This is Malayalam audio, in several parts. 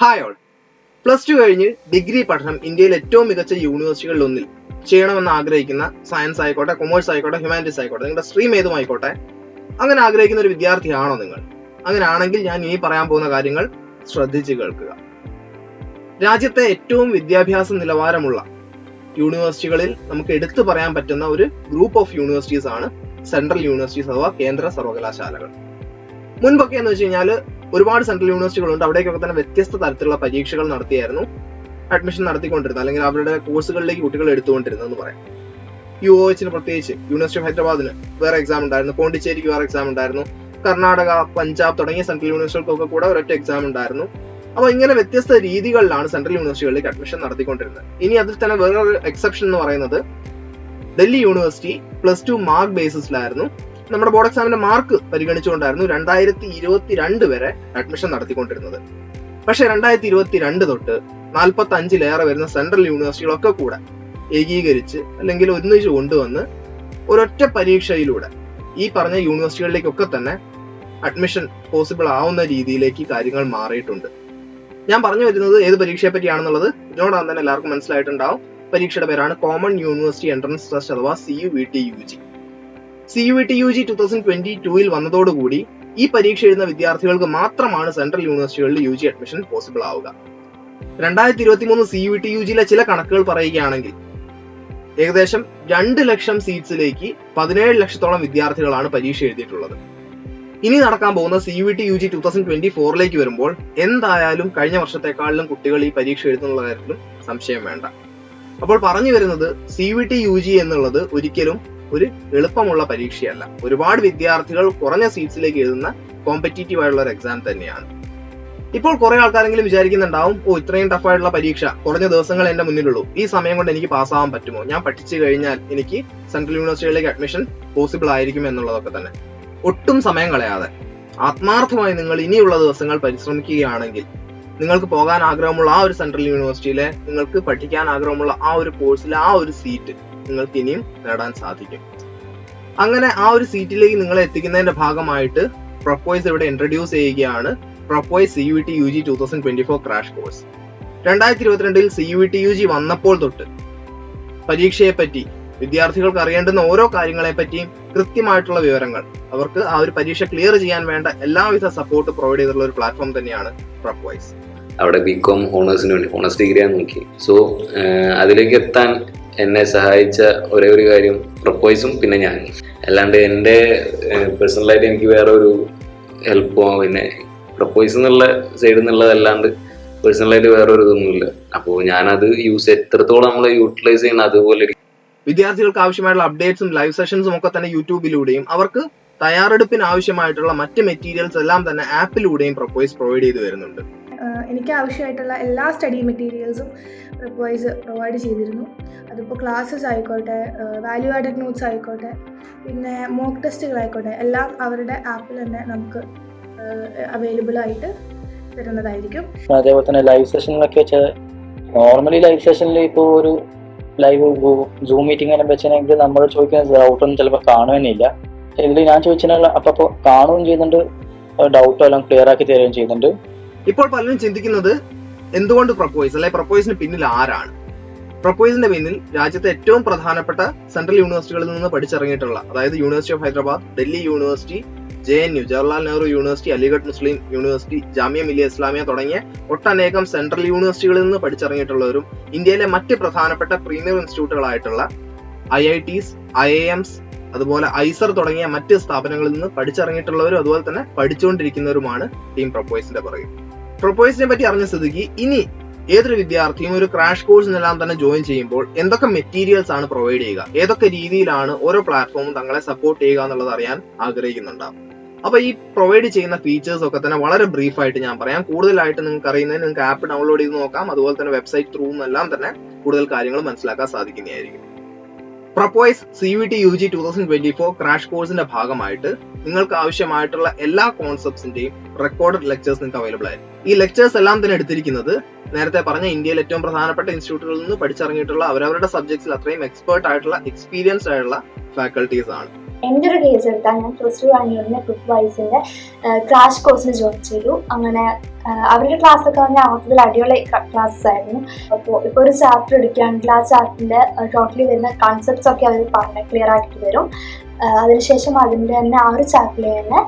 ഹായ് ഓൾ പ്ലസ് ടു കഴിഞ്ഞ് ഡിഗ്രി പഠനം ഇന്ത്യയിലെ ഏറ്റവും മികച്ച യൂണിവേഴ്സിറ്റികളിൽ ഒന്നിൽ. ചെയ്യണമെന്ന് ആഗ്രഹിക്കുന്ന സയൻസ് ആയിക്കോട്ടെ കൊമേഴ്സ് ആയിക്കോട്ടെ ഹ്യൂമാനിറ്റീസ് ആയിക്കോട്ടെ നിങ്ങളുടെ സ്ട്രീം ഏതുമായിക്കോട്ടെ അങ്ങനെ ആഗ്രഹിക്കുന്ന ഒരു വിദ്യാർത്ഥിയാണോ നിങ്ങൾ? അങ്ങനെയാണെങ്കിൽ ഞാൻ ഇനി പറയാൻ പോകുന്ന കാര്യങ്ങൾ ശ്രദ്ധിച്ചു കേൾക്കുക. രാജ്യത്തെ ഏറ്റവും വിദ്യാഭ്യാസ നിലവാരമുള്ള യൂണിവേഴ്സിറ്റികളിൽ നമുക്ക് എടുത്തു പറയാൻ പറ്റുന്ന ഒരു ഗ്രൂപ്പ് ഓഫ് യൂണിവേഴ്സിറ്റീസ് ആണ് സെൻട്രൽ യൂണിവേഴ്സിറ്റീസ് അഥവാ കേന്ദ്ര സർവകലാശാലകൾ. മുൻപൊക്കെ എന്ന് വെച്ച് കഴിഞ്ഞാൽ ഒരുപാട് സെൻട്രൽ യൂണിവേഴ്സിറ്റികളുണ്ട്. അവിടേക്കൊക്കെ തന്നെ വ്യത്യസ്ത തരത്തിലുള്ള പരീക്ഷകൾ നടത്തിയായിരുന്നു. അഡ്മിഷൻ നടത്തിക്കൊണ്ടിരുന്നത്. അല്ലെങ്കിൽ അവരുടെ കോഴ്സുകളിലേക്ക് കുട്ടികൾ എടുത്തുകൊണ്ടിരുന്നത് എന്ന് പറയാം. യു ഒ എച്ചിന് പ്രത്യേകിച്ച് യൂണിവേഴ്സിറ്റി ഓഫ് ഹൈദരാബാദിന് വേറെ എക്സാം ഉണ്ടായിരുന്നു. പോണ്ടിച്ചേരിക്ക് വേറെ എക്സാം ഉണ്ടായിരുന്നു. കർണാടക പഞ്ചാബ് തുടങ്ങിയ സെൻട്രൽ യൂണിവേഴ്സിറ്റികൾക്കൊക്കെ കൂടെ ഒരൊറ്റ എക്സാം ഉണ്ടായിരുന്നു. അപ്പോൾ ഇങ്ങനെ വ്യത്യസ്ത രീതികളിലാണ് സെൻട്രൽ യൂണിവേഴ്സിറ്റികളിലേക്ക് അഡ്മിഷൻ നടത്തിക്കൊണ്ടിരുന്നത്. ഇനി അതിൽ തന്നെ വേറൊരു എക്സെപ്ഷൻ എന്ന് പറയുന്നത് Delhi university plus two mark ബേസിസിലായിരുന്നു നമ്മുടെ ബോർഡ് എക്സാമിന്റെ മാർക്ക് പരിഗണിച്ചുകൊണ്ടായിരുന്നു രണ്ടായിരത്തി ഇരുപത്തിരണ്ട് വരെ അഡ്മിഷൻ നടത്തിക്കൊണ്ടിരുന്നത്. പക്ഷെ രണ്ടായിരത്തി ഇരുപത്തിരണ്ട് തൊട്ട് നാൽപ്പത്തി അഞ്ചിലേറെ വരുന്ന സെൻട്രൽ യൂണിവേഴ്സിറ്റികളൊക്കെ കൂടെ ഏകീകരിച്ച് അല്ലെങ്കിൽ ഒന്നിച്ച് കൊണ്ടുവന്ന് ഒരൊറ്റ പരീക്ഷയിലൂടെ ഈ പറഞ്ഞ യൂണിവേഴ്സിറ്റികളിലേക്കൊക്കെ തന്നെ അഡ്മിഷൻ പോസിബിൾ ആവുന്ന രീതിയിലേക്ക് കാര്യങ്ങൾ മാറിയിട്ടുണ്ട്. ഞാൻ പറഞ്ഞു വരുന്നത് ഏത് പരീക്ഷയെ പറ്റിയാണെന്നുള്ളത് ഇതിനോടകം തന്നെ എല്ലാവർക്കും മനസ്സിലായിട്ടുണ്ടാവും. പരീക്ഷയുടെ പേരാണ് കോമൺ യൂണിവേഴ്സിറ്റി എൻട്രൻസ് ടെസ്റ്റ് അഥവാ C U V T U G C U T U G two thousand twenty ടൂവിൽ വന്നതോടുകൂടി ഈ പരീക്ഷ എഴുതുന്ന വിദ്യാർത്ഥികൾക്ക് മാത്രമാണ് സെൻട്രൽ യൂണിവേഴ്സിറ്റികളിൽ യു ജി അഡ്മിഷൻ പോസിബിൾ ആവുക. രണ്ടായിരത്തി ഇരുപത്തി മൂന്ന് സി യു ടി യു ജിയിലെ ചില കണക്കുകൾ പറയുകയാണെങ്കിൽ ഏകദേശം രണ്ട് ലക്ഷം സീറ്റ്സിലേക്ക് പതിനേഴ് ലക്ഷത്തോളം വിദ്യാർത്ഥികളാണ് പരീക്ഷ എഴുതിയിട്ടുള്ളത്. ഇനി നടക്കാൻ പോകുന്ന C U T U G two thousand twenty ഫോറിലേക്ക് വരുമ്പോൾ എന്തായാലും കഴിഞ്ഞ വർഷത്തെക്കാളിലും കുട്ടികൾ ഈ പരീക്ഷ എഴുതുന്നുള്ള കാര്യത്തിലും സംശയം വേണ്ട. അപ്പോൾ പറഞ്ഞു വരുന്നത് C V T U G എന്നുള്ളത് ഒരിക്കലും ഒരു എളുപ്പമുള്ള പരീക്ഷയല്ല. ഒരുപാട് വിദ്യാർത്ഥികൾ കുറഞ്ഞ സീറ്റ്സിലേക്ക് എഴുതുന്ന കോമ്പറ്റീറ്റീവ് ആയിട്ടുള്ള ഒരു എക്സാം തന്നെയാണ്. ഇപ്പോൾ കുറെ ആൾക്കാരെങ്കിലും വിചാരിക്കുന്നുണ്ടാവും ഓ ഇത്രയും ടഫായിട്ടുള്ള പരീക്ഷ കുറഞ്ഞ ദിവസങ്ങൾ എന്റെ മുന്നിലുള്ളൂ. ഈ സമയം കൊണ്ട് എനിക്ക് പാസ്സാവാൻ പറ്റുമോ? ഞാൻ പഠിച്ചു കഴിഞ്ഞാൽ എനിക്ക് സെൻട്രൽ യൂണിവേഴ്സിറ്റിയിലേക്ക് അഡ്മിഷൻ പോസിബിൾ ആയിരിക്കും എന്നുള്ളതൊക്കെ തന്നെ. ഒട്ടും സമയം കളയാതെ ആത്മാർത്ഥമായി നിങ്ങൾ ഇനിയുള്ള ദിവസങ്ങൾ പരിശ്രമിക്കുകയാണെങ്കിൽ നിങ്ങൾക്ക് പോകാൻ ആഗ്രഹമുള്ള ആ ഒരു സെൻട്രൽ യൂണിവേഴ്സിറ്റിയിലെ നിങ്ങൾക്ക് പഠിക്കാൻ ആഗ്രഹമുള്ള ആ ഒരു കോഴ്സിലെ ആ ഒരു സീറ്റ് നിങ്ങൾക്ക് ഇനിയും നേടാൻ സാധിക്കും. അങ്ങനെ ആ ഒരു സീറ്റിലേക്ക് നിങ്ങളെ എത്തിക്കുന്നതിന്റെ ഭാഗമായിട്ട് പ്രൊപ്പോയ്സ് ഇവിടെ ഇൻട്രൊഡ്യൂസ് ചെയ്യുകയാണ്. പ്രൊപ്പോയ്സ് C U T U G two thousand twenty four crash course രണ്ടായിരത്തി ഇരുപത്തിരണ്ടിൽ C U T U G വന്നപ്പോൾ തൊട്ട് പരീക്ഷയെ പറ്റി വിദ്യാർത്ഥികൾക്ക് അറിയേണ്ടുന്ന ഓരോ കാര്യങ്ങളെ പറ്റിയും കൃത്യമായിട്ടുള്ള വിവരങ്ങൾ അവർക്ക് ആ ഒരു പരീക്ഷ ക്ലിയർ ചെയ്യാൻ വേണ്ട എല്ലാവിധ സപ്പോർട്ട് പ്രൊവൈഡ് ചെയ്തിട്ടുള്ള ഒരു പ്ലാറ്റ്ഫോം തന്നെയാണ് പ്രൊപ്പോയ്സ് അവിടെ ബി കോം ഹോണേഴ്സിന് വേണ്ടി ഹോണേഴ്സ് ഡിഗ്രിയാണ് നോക്കി. സോ അതിലേക്ക് എത്താൻ എന്നെ സഹായിച്ച ഒരേ ഒരു കാര്യം പ്രപ്പോയ്സും പിന്നെ ഞാൻ. അല്ലാണ്ട് എന്റെ പേഴ്സണലായിട്ട് എനിക്ക് വേറെ ഒരു ഹെൽപ്പോ പിന്നെ പ്രപ്പോയ്സ് എന്നുള്ള സൈഡിൽ നിന്നുള്ളതല്ലാണ്ട് പേഴ്സണലായിട്ട് വേറെ ഒരു ഇതൊന്നുമില്ല. അപ്പോൾ ഞാനത് യൂസ് എത്രത്തോളം നമ്മൾ യൂട്ടിലൈസ് ചെയ്യുന്ന അതുപോലെ വിദ്യാർത്ഥികൾക്ക് ആവശ്യമായിട്ടുള്ള അപ്ഡേറ്റ്സും ലൈവ് സെഷൻസും ഒക്കെ തന്നെ യൂട്യൂബിലൂടെയും അവർക്ക് തയ്യാറെടുപ്പിന് ആവശ്യമായിട്ടുള്ള മറ്റ് മെറ്റീരിയൽസ് എല്ലാം തന്നെ ആപ്പിലൂടെയും പ്രൊപ്പോയ്സ് പ്രൊവൈഡ് ചെയ്തു വരുന്നുണ്ട്. എനിക്ക് ആവശ്യമായിട്ടുള്ള എല്ലാ സ്റ്റഡി മെറ്റീരിയൽസും റിപ്പോയ്സ് പ്രൊവൈഡ് ചെയ്തിരുന്നു. അതിപ്പോൾ ക്ലാസ്സസ് ആയിക്കോട്ടെ വാല്യൂ ആഡഡ് നോട്ട്സ് ആയിക്കോട്ടെ പിന്നെ മോക്ക് ടെസ്റ്റുകളായിക്കോട്ടെ എല്ലാം അവരുടെ ആപ്പിൽ തന്നെ നമുക്ക് അവൈലബിൾ ആയിട്ട് തരുന്നതായിരിക്കും. അതേപോലെ തന്നെ ലൈവ് സെഷനിലൊക്കെ വെച്ചാൽ നോർമലി ലൈവ് സെഷനിൽ ഇപ്പോൾ ഒരു ലൈവ് സൂം മീറ്റിംഗ് എല്ലാം വെച്ചിട്ടുണ്ടെങ്കിൽ നമ്മൾ ചോദിക്കുന്ന ഡൗട്ടൊന്നും ചിലപ്പോൾ കാണുകയെന്നില്ല ഇതിൽ ഞാൻ ചോദിച്ചാൽ അപ്പോൾ കാണുകയും ചെയ്യുന്നുണ്ട് ഡൗട്ടും എല്ലാം ക്ലിയർ ആക്കി തരികയും ചെയ്യുന്നുണ്ട്. ഇപ്പോൾ പലരും ചിന്തിക്കുന്നത് എന്തുകൊണ്ട് പ്രപ്പോയ്സ് അല്ലെ പ്രപ്പോയ്സിന് പിന്നിൽ ആരാണ്? പ്രപ്പോയ്സിന്റെ പിന്നിൽ രാജ്യത്തെ ഏറ്റവും പ്രധാനപ്പെട്ട സെൻട്രൽ യൂണിവേഴ്സിറ്റികളിൽ നിന്ന് പഠിച്ചിറങ്ങിയിട്ടുള്ള അതായത് university of Hyderabad Delhi university J N U Jawaharlal Nehru university Aligarh Muslim university Jamia Millia Islamia തുടങ്ങിയ ഒട്ടനേകം സെൻട്രൽ യൂണിവേഴ്സിറ്റികളിൽ നിന്ന് പഠിച്ചിറങ്ങിയിട്ടുള്ളവരും ഇന്ത്യയിലെ മറ്റ് പ്രധാനപ്പെട്ട premier ഇൻസ്റ്റിറ്റ്യൂട്ടുകളായിട്ടുള്ള I I Ts I Ms അതുപോലെ ഐസർ തുടങ്ങിയ മറ്റ് സ്ഥാപനങ്ങളിൽ നിന്ന് പഠിച്ചിറങ്ങിയിട്ടുള്ളവരും അതുപോലെ തന്നെ പഠിച്ചുകൊണ്ടിരിക്കുന്നവരുമാണ് ടീം പ്രപ്പോയ്സിന്റെ പറയും പ്രൊപ്പോയ്സിനെ പറ്റി അറിഞ്ഞ സ്ഥിതിക്ക് ഇനി ഏതൊരു വിദ്യാർത്ഥിയും ഒരു ക്രാഷ് കോഴ്സിനെല്ലാം തന്നെ ജോയിൻ ചെയ്യുമ്പോൾ എന്തൊക്കെ മെറ്റീരിയൽസ് ആണ് പ്രൊവൈഡ് ചെയ്യുക? ഏതൊക്കെ രീതിയിലാണ് ഓരോ പ്ലാറ്റ്ഫോമും തങ്ങളെ സപ്പോർട്ട് ചെയ്യുക എന്നുള്ളത് അറിയാൻ ആഗ്രഹിക്കുന്നുണ്ടാവും. അപ്പൊ ഈ പ്രൊവൈഡ് ചെയ്യുന്ന ഫീച്ചേഴ്സ് ഒക്കെ തന്നെ വളരെ ബ്രീഫ് ആയിട്ട് ഞാൻ പറയാം. കൂടുതലായിട്ട് നിങ്ങൾക്ക് അറിയുന്നതിന് നിങ്ങൾക്ക് ആപ്പ് ഡൗൺലോഡ് ചെയ്ത് നോക്കാം. അതുപോലെ തന്നെ വെബ്സൈറ്റ് ത്രൂ എല്ലാം തന്നെ കൂടുതൽ കാര്യങ്ങൾ മനസ്സിലാക്കാൻ സാധിക്കുന്നതായിരിക്കും. പ്രപ്പോയ്സ് C V T U G two thousand twenty four crash കോഴ്സിന്റെ ഭാഗമായിട്ട് നിങ്ങൾക്ക് ആവശ്യമായിട്ടുള്ള എല്ലാ കോൺസെപ്റ്റ്സിന്റെയും റെക്കോർഡഡ് ലെക്ചേഴ്സ് നിങ്ങൾക്ക് അവൈലബിൾ ആയിരിക്കും. ഈ ലെക്ചേഴ്സ് എല്ലാം തന്നെ എടുത്തിരിക്കുന്നത് നേരത്തെ പറഞ്ഞ ഇന്ത്യയിൽ ഏറ്റവും പ്രധാനപ്പെട്ട ഇൻസ്റ്റിറ്റ്യൂട്ടുകളിൽ നിന്ന് പഠിച്ചിറങ്ങിയിട്ടുള്ള അവരവരുടെ സബ്ജക്ട്സിൽ അത്രയും എക്സ്പേർട്ട് ആയിട്ടുള്ള എക്സ്പീരിയൻസ്ഡ് ആയിട്ടുള്ള ഫാക്കൽറ്റീസ് ആണ്. എന്റെ ഒരു കേസ് എടുത്താൽ ഞാൻ പ്ലസ് ടു കഴിഞ്ഞിരുന്ന ഗ്രൂപ്പ് വൈസിന്റെ ക്രാഷ് കോഴ്സിന് ജോയിൻ ചെയ്തു. അങ്ങനെ അവരുടെ ക്ലാസ്സൊക്കെ പറഞ്ഞാൽ മൊത്തത്തിൽ അടിപൊളി ക്ലാസ്സസ് ആയിരുന്നു. അപ്പോൾ ഇപ്പോൾ ഒരു ചാപ്റ്റർ എടുക്കുകയാണെങ്കിൽ ആ ചാപ്റ്ററിന്റെ ടോട്ടലി വരുന്ന കൺസെപ്റ്റ്സ് ഒക്കെ അവർ പറഞ്ഞ് ക്ലിയർ ആക്കിയിട്ട് വരും. അതിനുശേഷം അതിന്റെ തന്നെ ആ ഒരു ചാപ്റ്ററിൽ തന്നെ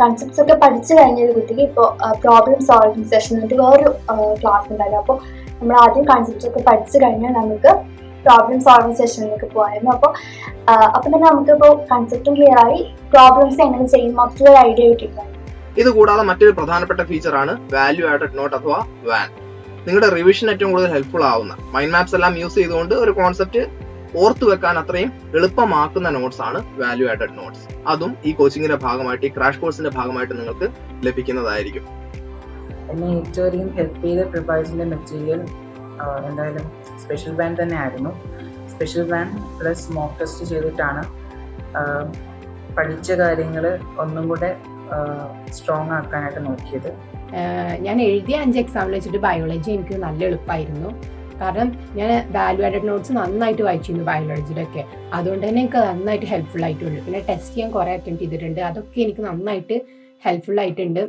കൺസെപ്റ്റ്സ് ഒക്കെ പഠിച്ചു കഴിഞ്ഞൊരു കുട്ടിക്ക് ഇപ്പോൾ പ്രോബ്ലം സോൾവിങ് സെഷൻ എന്നിട്ട് വേറൊരു ക്ലാസ് ഉണ്ടായിരുന്നു. അപ്പോൾ നമ്മൾ ആദ്യം കൺസെപ്റ്റ്സ് ഒക്കെ പഠിച്ചു കഴിഞ്ഞാൽ നമുക്ക് പ്രോബ്ലം സോൾവിങ് സെഷനിലേക്ക് പോകായിരുന്നു അപ്പോൾ അപ്പം തന്നെ നമുക്കിപ്പോൾ കൺസെപ്റ്റും ക്ലിയർ ആയി. പ്രോബ്ലംസ് എങ്ങനെ ചെയ്യും മൊത്തത്തിലൊരു ഐഡിയ കിട്ടിയിട്ടുണ്ട്. ഇത് കൂടാതെ മറ്റൊരു പ്രധാനപ്പെട്ട ഫീച്ചർ ആണ് വാല്യൂ ആഡഡ് നോട്ട് അഥവാ വാൻ നിങ്ങളുടെ റിവിഷൻ ഏറ്റവും കൂടുതൽ ഹെൽപ്ഫുൾ ആവുന്ന. മൈൻഡ് മാപ്സ് എല്ലാം യൂസ് ചെയ്തുകൊണ്ട് ഒരു കോൺസെപ്റ്റ് ഓർത്തു വെക്കാൻ അത്രയും എളുപ്പമാക്കുന്ന നോട്ട്സ് ആണ് വാല്യൂ ആഡഡ് നോട്ട്സ് അതും ഈ കോച്ചിങ്ങിന്റെ ഭാഗമായിട്ട് ഈ ക്രാഷ് കോഴ്സിന്റെ ഭാഗമായിട്ട് നിങ്ങൾക്ക് ലഭിക്കുന്നതായിരിക്കും. എന്നെ ഏറ്റവും അധികം ഹെൽപ്പ് ചെയ്ത പ്രിപ്പയർസിന്റെ മെറ്റീരിയൽ എന്തായാലും സ്പെഷ്യൽ ബാൻ തന്നെ ആയിരുന്നു. Special ban plus mock test ചെയ്തിട്ടാണ് പഠിച്ച കാര്യങ്ങൾ ഒന്നും കൂടെ സ്ട്രോങ് ആക്കാനായിട്ട് നോക്കിയത്. ഞാൻ എഴുതിയ അഞ്ച് എക്സാമിൽ വെച്ചിട്ട് ബയോളജി എനിക്ക് നല്ല എളുപ്പമായിരുന്നു കാരണം ഞാൻ വാല്യൂ ആഡഡ് നോട്ട്സ് നന്നായിട്ട് വായിച്ചിരുന്നു ബയോളജിയിലൊക്കെ അതുകൊണ്ട് തന്നെ എനിക്ക് നന്നായിട്ട് ഹെൽപ്ഫുൾ ആയിട്ടുണ്ട് പിന്നെ ടെസ്റ്റ് ചെയ്യാൻ കുറേ അറ്റംപ്റ്റ് ചെയ്തിട്ടുണ്ട്. അതൊക്കെ എനിക്ക് നന്നായിട്ട് ഹെൽപ്ഫുൾ ആയിട്ടുണ്ട്.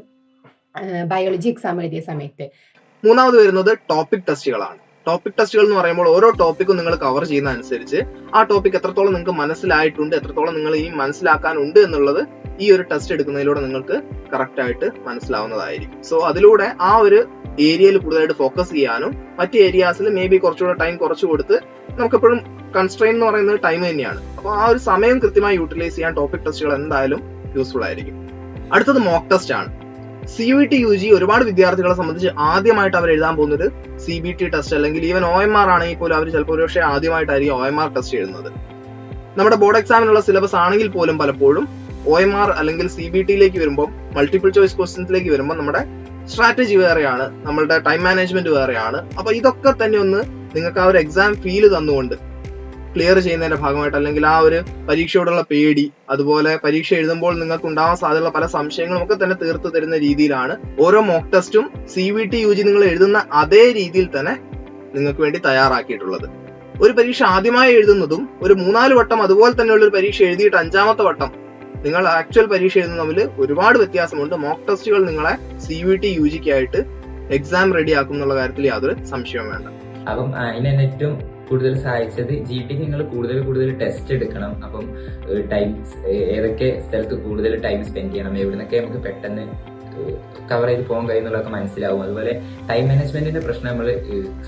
ബയോളജി എക്സാം എഴുതിയ സമയത്ത്. മൂന്നാമത് വരുന്നത് ടോപ്പിക് ടെസ്റ്റുകളാണ് ടോപ്പിക് ടെസ്റ്റുകൾ എന്ന് പറയുമ്പോൾ ഓരോ ടോപ്പിക്കും നിങ്ങൾ കവർ ചെയ്യുന്ന അനുസരിച്ച് ആ ടോപ്പിക് എത്രത്തോളം നിങ്ങൾക്ക് മനസ്സിലായിട്ടുണ്ട് എത്രത്തോളം നിങ്ങൾ ഇനി മനസ്സിലാക്കാനുണ്ട് എന്നുള്ളത് ഈ ഒരു ടെസ്റ്റ് എടുക്കുന്നതിലൂടെ നിങ്ങൾക്ക് കറക്റ്റ് ആയിട്ട് മനസ്സിലാവുന്നതായിരിക്കും. സോ അതിലൂടെ ആ ഒരു ഏരിയയിൽ കൂടുതലായിട്ട് ഫോക്കസ് ചെയ്യാനും മറ്റ് ഏരിയാസിൽ മേ ബി കുറച്ചുകൂടെ ടൈം കുറച്ച് കൊടുത്ത് നമുക്കെപ്പോഴും കൺസ്ട്രെയിൻ എന്ന് പറയുന്നത് ടൈം തന്നെയാണ്. അപ്പോൾ ആ ഒരു സമയം കൃത്യമായി യൂട്ടിലൈസ് ചെയ്യാൻ ടോപ്പിക് ടെസ്റ്റുകൾ എന്തായാലും യൂസ്ഫുൾ ആയിരിക്കും. അടുത്തത് മോക്ക് ടെസ്റ്റ് ആണ്. C U T U G ഒരുപാട് വിദ്യാർത്ഥികളെ സംബന്ധിച്ച് ആദ്യമായിട്ട് അവർ എഴുതാൻ പോകുന്നത് സി ബി ടി ടെസ്റ്റ് അല്ലെങ്കിൽ ഈവൻ ഒ എം ആർ ആണെങ്കിൽ പോലും അവർ ചിലപ്പോൾ ഒരുപക്ഷെ ആദ്യമായിട്ടായിരിക്കും ഒ എം ആർ ടെസ്റ്റ് എഴുതുന്നത്. നമ്മുടെ ബോർഡ് എക്സാമിനുള്ള സിലബസ് ആണെങ്കിൽ പോലും പലപ്പോഴും ഒ എം ആർ അല്ലെങ്കിൽ സി ബി ടിയിലേക്ക് വരുമ്പോൾ മൾട്ടിപ്പിൾ ചോയ്സ് ക്വസ്റ്റ്യൻസിലേക്ക് വരുമ്പോൾ നമ്മുടെ സ്ട്രാറ്റജി വേറെയാണ് നമ്മളുടെ ടൈം മാനേജ്മെന്റ് വേറെയാണ്. അപ്പൊ ഇതൊക്കെ തന്നെ ഒന്ന് നിങ്ങൾക്ക് ആ ഒരു എക്സാം ഫീൽ തന്നുകൊണ്ട് ക്ലിയർ ചെയ്യുന്നതിന്റെ ഭാഗമായിട്ട് അല്ലെങ്കിൽ ആ ഒരു പരീക്ഷയോടുള്ള പേടി അതുപോലെ പരീക്ഷ എഴുതുമ്പോൾ നിങ്ങൾക്ക് ഉണ്ടാവാൻ സാധ്യതയുള്ള പല സംശയങ്ങളും ഒക്കെ തന്നെ തീർത്തു തരുന്ന രീതിയിലാണ് ഓരോ മോക്ക് ടെസ്റ്റും C V T U G നിങ്ങൾ എഴുതുന്ന അതേ രീതിയിൽ തന്നെ നിങ്ങൾക്ക് വേണ്ടി തയ്യാറാക്കിയിട്ടുള്ളത്. ഒരു പരീക്ഷ ആദ്യമായി എഴുതുന്നതും ഒരു മൂന്നാൽ വട്ടം അതുപോലെ തന്നെയുള്ള ഒരു പരീക്ഷ എഴുതിയിട്ട് അഞ്ചാമത്തെ വട്ടം നിങ്ങൾ ആക്ച്വൽ പരീക്ഷ എഴുതുന്ന തമ്മിൽ ഒരുപാട് വ്യത്യാസമുണ്ട്. മോക്ക് ടെസ്റ്റുകൾ നിങ്ങളെ സി വി ടി യു ജിക്കായിട്ട് എക്സാം റെഡി ആക്കും എന്നുള്ള കാര്യത്തിൽ യാതൊരു സംശയവും വേണ്ട. അപ്പം അതിന് തന്നെ ഏറ്റവും കൂടുതൽ സഹായിച്ചത് ജി ടിക്ക് നിങ്ങൾ കൂടുതൽ കൂടുതൽ ടെസ്റ്റ് എടുക്കണം. അപ്പം ടൈം ഏതൊക്കെ സ്ഥലത്ത് കൂടുതൽ ടൈം സ്പെൻഡ് ചെയ്യണം എവിടെ നിന്നൊക്കെ നമുക്ക് പെട്ടെന്ന് കവർ ചെയ്ത് പോകാൻ കഴിയുന്നുള്ളതൊക്കെ മനസ്സിലാവും. അതുപോലെ ടൈം മാനേജ്മെന്റിന്റെ പ്രശ്നം നമ്മൾ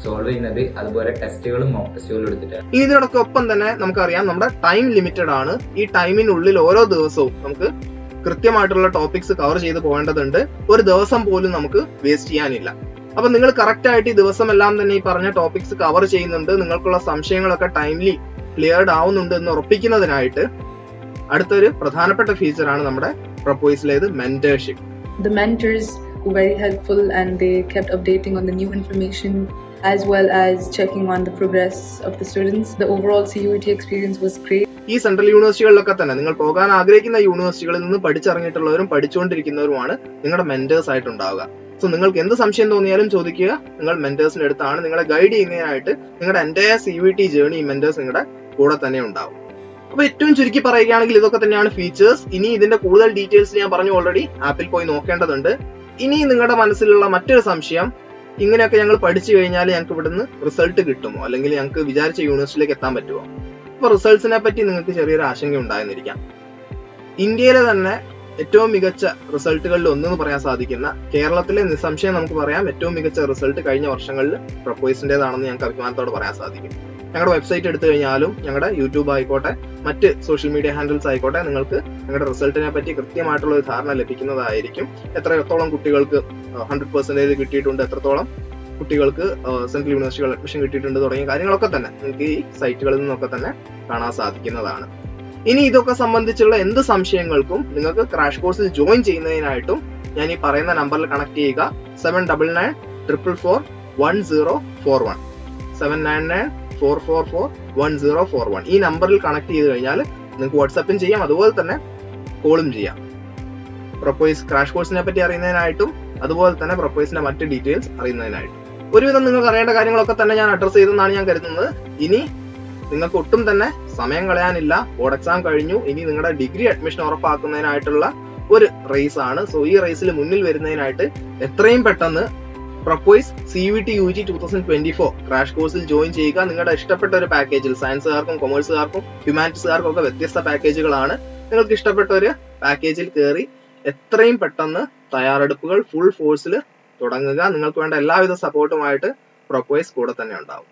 സോൾവ് ചെയ്യുന്നത് അതുപോലെ ടെസ്റ്റുകളും മോക്ക് ടെസ്റ്റുകളും എടുത്തിട്ടാണ് ഒപ്പം തന്നെ നമുക്കറിയാം നമ്മുടെ ടൈം ലിമിറ്റഡ് ആണ്. ഈ ടൈമിനുള്ളിൽ ഓരോ ദിവസവും നമുക്ക് കൃത്യമായിട്ടുള്ള ടോപ്പിക്സ് കവർ ചെയ്ത് പോകേണ്ടതുണ്ട്. ഒരു ദിവസം പോലും നമുക്ക് വേസ്റ്റ് ചെയ്യാനില്ല. അപ്പൊ നിങ്ങൾ കറക്റ്റ് ആയിട്ട് ഈ ദിവസം എല്ലാം തന്നെ ഈ പറഞ്ഞ ടോപ്പിക്സ് കവർ ചെയ്യുന്നുണ്ട്. നിങ്ങൾക്കുള്ള സംശയങ്ങളൊക്കെ ടൈംലി ക്ലിയർഡ് ആവുന്നുണ്ട് എന്ന് ഉറപ്പിക്കുന്നതിനായിട്ട് അടുത്തൊരു പ്രധാനപ്പെട്ട ഫീച്ചറാണ് നമ്മുടെ പ്രപ്പോസലേത് mentorship the mentors were very helpful and they kept updating on the new information as well as checking on the progress of the students. The overall CUET experience was great. ഈ സെൻട്രൽ യൂണിവേഴ്സിറ്റികളിലൊക്കെ തന്നെ നിങ്ങൾ പോകാൻ ആഗ്രഹിക്കുന്ന യൂണിവേഴ്സിറ്റികളിൽ നിന്ന് പഠിച്ചിറങ്ങിയിട്ടുള്ളവരും പഠിച്ചുകൊണ്ടിരിക്കുന്നവരുമാണ് നിങ്ങളുടെ മെന്റേഴ്സ് ആയിട്ടുണ്ടാവുക സോ നിങ്ങൾക്ക് എന്ത് സംശയം തോന്നിയാലും ചോദിക്കുക നിങ്ങൾ മെന്റേഴ്സിന്റെ അടുത്താണ് നിങ്ങളെ ഗൈഡ് ചെയ്യുന്നതിനായിട്ട് നിങ്ങളുടെ എന്റെ C V T journey mentors നിങ്ങളുടെ കൂടെ തന്നെ ഉണ്ടാവും അപ്പൊ ഏറ്റവും ചുരുക്കി പറയുകയാണെങ്കിൽ ഇതൊക്കെ തന്നെയാണ് ഫീച്ചേഴ്സ് ഇനി ഇതിന്റെ കൂടുതൽ ഡീറ്റെയിൽസ് ഞാൻ പറഞ്ഞു ഓൾറെഡി ആപ്പിൽ പോയി നോക്കേണ്ടതുണ്ട്. ഇനി നിങ്ങളുടെ മനസ്സിലുള്ള മറ്റൊരു സംശയം. ഇങ്ങനെയൊക്കെ ഞങ്ങൾ പഠിച്ചു കഴിഞ്ഞാൽ ഞങ്ങൾക്ക് ഇവിടുന്ന് റിസൾട്ട് കിട്ടുമോ? അല്ലെങ്കിൽ ഞങ്ങൾക്ക് വിചാരിച്ച യൂണിവേഴ്സിറ്റിയിലേക്ക് എത്താൻ പറ്റുമോ? അപ്പൊ റിസൾട്ട്സിനെ പറ്റി നിങ്ങൾക്ക് ചെറിയൊരു ആശങ്ക ഉണ്ടായിരുന്നിരിക്കാം ഇന്ത്യയിലെ തന്നെ ഏറ്റവും മികച്ച റിസൾട്ടുകളിൽ ഒന്നെന്ന് പറയാൻ സാധിക്കുന്ന കേരളത്തിലെ നിസ്സംശയം നമുക്ക് പറയാം ഏറ്റവും മികച്ച റിസൾട്ട് കഴിഞ്ഞ വർഷങ്ങളിൽ പ്രപ്പോയിസിന്റേതാണെന്ന് ഞങ്ങൾക്ക് അഭിമാനത്തോടെ പറയാൻ സാധിക്കും. ഞങ്ങളുടെ വെബ്സൈറ്റ് എടുത്തു കഴിഞ്ഞാലും ഞങ്ങളുടെ യൂട്യൂബ് ആയിക്കോട്ടെ മറ്റ് സോഷ്യൽ മീഡിയ ഹാൻഡിൽസ് ആയിക്കോട്ടെ നിങ്ങൾക്ക് ഞങ്ങളുടെ റിസൾട്ടിനെ പറ്റി കൃത്യമായിട്ടുള്ള ഒരു ധാരണ ലഭിക്കുന്നതായിരിക്കും. എത്രത്തോളം കുട്ടികൾക്ക് ഹൺഡ്രഡ് പെർസെന്റേജ് കിട്ടിയിട്ടുണ്ട് എത്രത്തോളം കുട്ടികൾക്ക് സെൻട്രൽ യൂണിവേഴ്സിറ്റികൾ അഡ്മിഷൻ കിട്ടിയിട്ടുണ്ട് തുടങ്ങിയ കാര്യങ്ങളൊക്കെ തന്നെ നിങ്ങൾക്ക് ഈ സൈറ്റുകളിൽ നിന്നൊക്കെ തന്നെ കാണാൻ സാധിക്കുന്നതാണ്. ഇനി ഇതൊക്കെ സംബന്ധിച്ചുള്ള എന്ത് സംശയങ്ങൾക്കും നിങ്ങൾക്ക് ക്രാഷ് കോഴ്സിൽ ജോയിൻ ചെയ്യുന്നതിനായിട്ടും ഞാൻ ഈ പറയുന്ന നമ്പറിൽ കണക്ട് ചെയ്യുക. Seven double nine triple four one zero four one seven nine nine four four four one zero four one ഈ നമ്പറിൽ കണക്ട് ചെയ്ത് കഴിഞ്ഞാൽ നിങ്ങൾക്ക് വാട്സപ്പും ചെയ്യാം അതുപോലെ തന്നെ കോളും ചെയ്യാം. പ്രൊപ്പോയിസ് ക്രാഷ് കോഴ്സിനെ പറ്റി അറിയുന്നതിനായിട്ടും അതുപോലെ തന്നെ പ്രൊപ്പോയിസിന്റെ മറ്റ് ഡീറ്റെയിൽസ് അറിയുന്നതിനായിട്ടും. ഒരുവിധം നിങ്ങൾക്ക് അറിയേണ്ട കാര്യങ്ങളൊക്കെ തന്നെ ഞാൻ അഡ്രസ് ചെയ്തെന്നാണ് ഞാൻ കരുതുന്നത്. ഇനി നിങ്ങൾക്ക് ഒട്ടും തന്നെ സമയം കളയാനില്ല. ബോർഡ് എക്സാം കഴിഞ്ഞു. ഇനി നിങ്ങളുടെ ഡിഗ്രി അഡ്മിഷൻ ഉറപ്പാക്കുന്നതിനായിട്ടുള്ള ഒരു റേസ് ആണ്. സോ ഈ റേസിൽ മുന്നിൽ വരുന്നതിനായിട്ട് എത്രയും പെട്ടെന്ന് പ്രപ്പോയ്സ് C V T U G two thousand twenty four crash കോഴ്സിൽ ജോയിൻ ചെയ്യുക. നിങ്ങളുടെ ഇഷ്ടപ്പെട്ട ഒരു പാക്കേജിൽ സയൻസുകാർക്കും കൊമേഴ്സുകാർക്കും ഹ്യൂമാനിറ്റീസുകാർക്കും ഒക്കെ വ്യത്യസ്ത പാക്കേജുകളാണ് നിങ്ങൾക്ക് ഇഷ്ടപ്പെട്ട ഒരു പാക്കേജിൽ കയറി എത്രയും പെട്ടെന്ന് തയ്യാറെടുപ്പുകൾ ഫുൾ ഫോഴ്സിൽ തുടങ്ങുക. നിങ്ങൾക്ക് വേണ്ട എല്ലാവിധ സപ്പോർട്ടുമായിട്ട് പ്രൊപ്പോയ്സ് കൂടെ തന്നെ ഉണ്ടാവും.